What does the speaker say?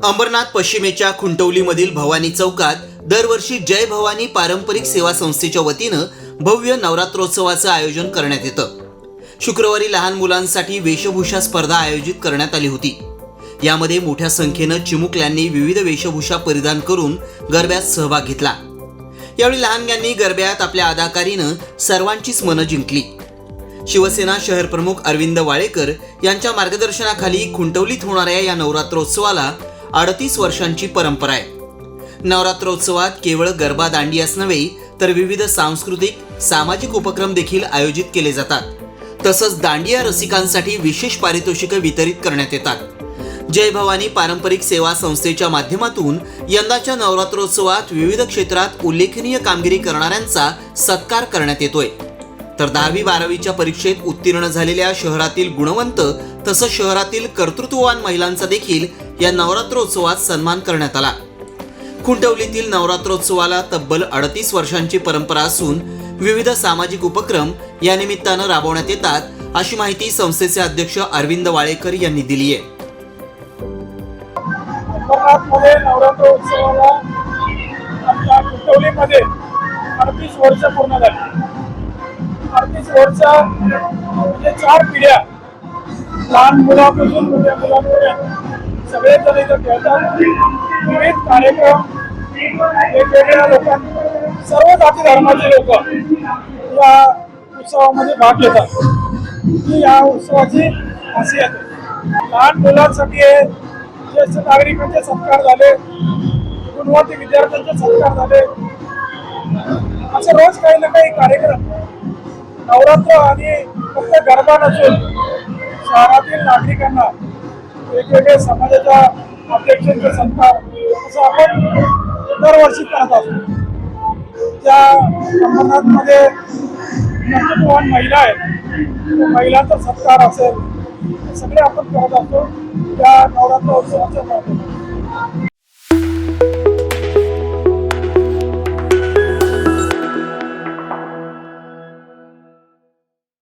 अंबरनाथ पश्चिमेच्या खुंटवलीमधील भवानी चौकात दरवर्षी जय भवानी पारंपरिक सेवा संस्थेच्या वतीनं भव्य नवरात्रोत्सवाचं आयोजन करण्यात येतं. शुक्रवारी लहान मुलांसाठी वेशभूषा स्पर्धा आयोजित करण्यात आली होती. यामध्ये मोठ्या संख्येनं चिमुकल्यांनी विविध वेशभूषा परिधान करून गरब्यात सहभाग घेतला. यावेळी लहानग्यांनी गरब्यात आपल्या अदाकारीनं सर्वांचीच मनं जिंकली. शिवसेना शहर प्रमुख अरविंद वाळेकर यांच्या मार्गदर्शनाखाली खुंटवलीत होणाऱ्या या नवरात्रोत्सवाला अडतीस वर्षांची परंपरा आहे. नवरात्रोत्सवात केवळ गरबा दांडियाच नव्हे तर विविध सांस्कृतिक सामाजिक उपक्रम देखील आयोजित केले जातात. तसंच दांडिया रसिकांसाठी विशेष पारितोषिकं वितरित करण्यात येतात. जय भवानी पारंपरिक सेवा संस्थेच्या माध्यमातून यंदाच्या नवरात्रोत्सवात विविध क्षेत्रात उल्लेखनीय कामगिरी करणाऱ्यांचा सत्कार करण्यात येतोय. तर दहावी बारावीच्या परीक्षेत उत्तीर्ण झालेल्या शहरातील गुणवंत तसंच शहरातील कर्तृत्ववान महिलांचा देखील या नवरात्रोत्सवात सन्मान करण्यात आला. खुंटवलीतील नवरात्रोत्सवाला तब्बल अडतीस वर्षांची परंपरा असून विविध सामाजिक उपक्रम या निमित्तानं राबवण्यात येतात अशी माहिती संस्थेचे अध्यक्ष अरविंद वाळेकर यांनी दिली आहे. अंबरनाथमध्ये कुटवलीमध्ये अडतीस वर्ष पूर्ण झाली. अडतीस वर्ष म्हणजे चार पिढ्या लहान मुलापासून मोठ्या मुलांपर्यंत सगळे जण इथं खेळतात. विविध कार्यक्रम वेगवेगळ्या लोकांना सर्व जाती धर्माचे लोक या उत्सवामध्ये भाग घेतात. ही या उत्सवाची खासियत आहे. लहान मुलांसाठी हे ज्येष्ठ नागरिकांचे सत्कार झाले गुणवंत विद्यार्थ्यांचे सत्कार झाले. असे रोज काही ना काही कार्यक्रम नवरात्र आणि फक्त गरबा नसून शहरातील नागरिकांना वेगवेगळ्या समाजाच्या अध्यक्षांचे सत्कार असं आपण दरवर्षी करत असतो. त्या अंबरनाथमध्ये कर्तृत्ववान महिला आहेत महिलांचा सत्कार असेल सगळे आपण करत असतो. त्या नवरात्र उत्सवाच्या माध्यमातून.